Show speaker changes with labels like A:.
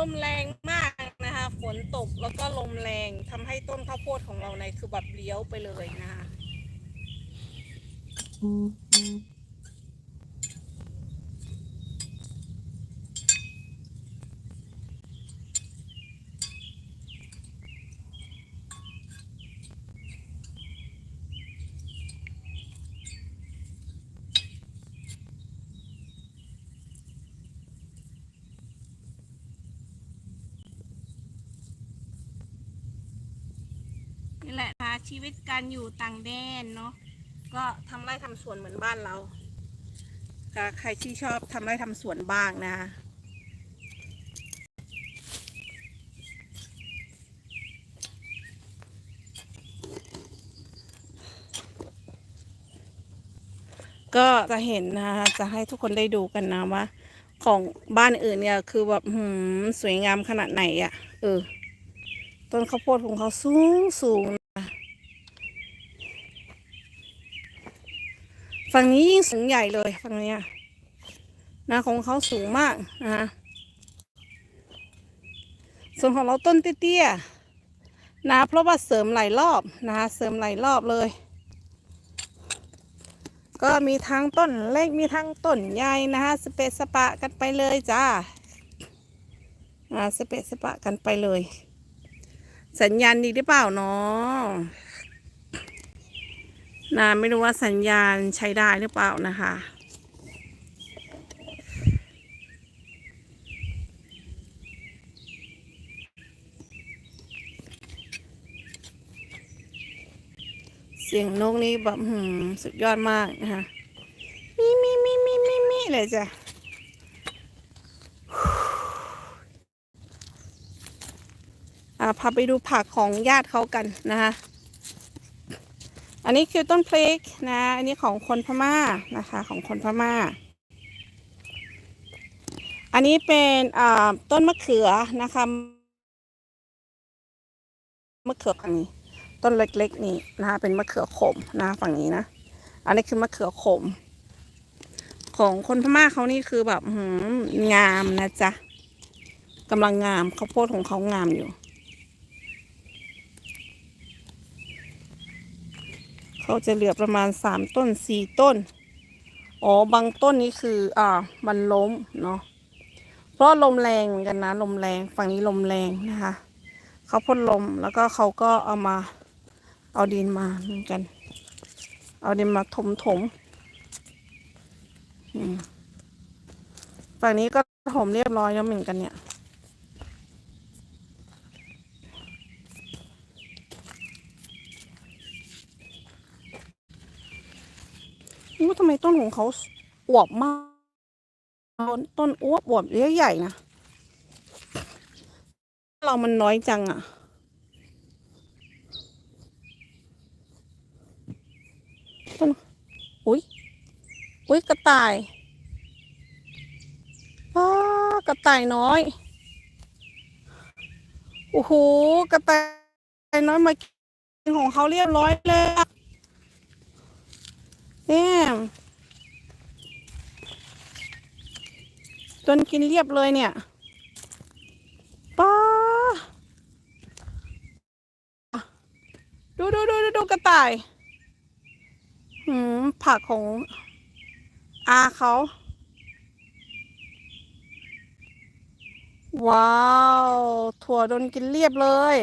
A: ลมแรงมากนะคะ ฝนตกแล้วก็ลมแรงทำให้ต้นข้าวโพดของเราในคือแบบเลี้ยวไปเลยนะคะ นี่แหละนะคะ ชีวิตการอยู่ต่างแดนเนาะก็ทำไร่ทำสวนเหมือนบ้านเราก็ใครที่ชอบทำไร่ทำสวนบ้างนะก็จะเห็นนะคะจะให้ทุกคนได้ดูกันนะว่า ของบ้านอื่นเนี่ยคือแบบหืมสวยงามขนาดไหนอะ่ะ เออ ต้นข้าวโพดของเขาสูงสูงนะ ฝั่งนี้ยิ่งสูงใหญ่เลยฝั่งเนี้ยนะของเขาสูงมากนะคะส่วนของเราต้นเตี้ยๆนะเพราะว่าเสริมหลายรอบนะคะเสริมหลายรอบเลย ก็มีทั้งต้นเล็กมีทั้งต้นใหญ่นะคะสเปซสปะกันไปเลยจ้าอ่าสเปซสปะกันไปเลย สัญญาณดีหรือเปล่าเนาะ นะไม่รู้ว่าสัญญาณใช้ได้หรือเปล่านะคะ เสียงนกนี่แบบหืมสุดยอดมากนะคะมีมีมีมีมีมีเลยจ้ะอ่าพาไปดูผักของญาติเขากันนะคะ อันนี้คือต้นพริกนะ อันนี้ของคนพม่านะคะ ของคนพม่า อันนี้เป็นต้นมะเขือนะคะมะเขือฝั่งนี้ ต้นเล็กๆ นี่นะคะเป็นมะเขือขมนะฝั่งนี้นะ อันนี้คือมะเขือขม ของคนพม่าเขานี่คือแบบหืมงามนะจ๊ะกำลังงามข้าวโพดของเขางามอยู่ เขาจะเหลือประมาณสามต้นสี่ต้น อ๋อบางต้นนี้คือ อ่า มันล้มเนาะ เพราะลมแรงเหมือนกันนะ ลมแรง ฝั่งนี้ลมแรงนะคะ เขาพ่นลมแล้วก็เขาก็เอามา เอาดินมาเหมือนกัน เอาดินมาถมถมอืมฝั่งนี้ก็ถมเรียบร้อยแล้วเหมือนกันเนี่ย ว่าทำไมต้นของเขาอวบมาก ต้นต้นอวบอวบใหญ่ๆนะเรามันน้อยจังอะ่ะ ต้น อุ้ยอุ้ยกระต่ายป้ากระต่ายน้อย โอ้โห กระต่ายน้อยมากินของเขาเรียบร้อยเลย อะเนี่ยจนกินเรียบเลยเนี่ยป้าดูดูดูดูดูกระต่ายหืมผักของอาเขา ว้าว ถั่วโดนกินเรียบเลย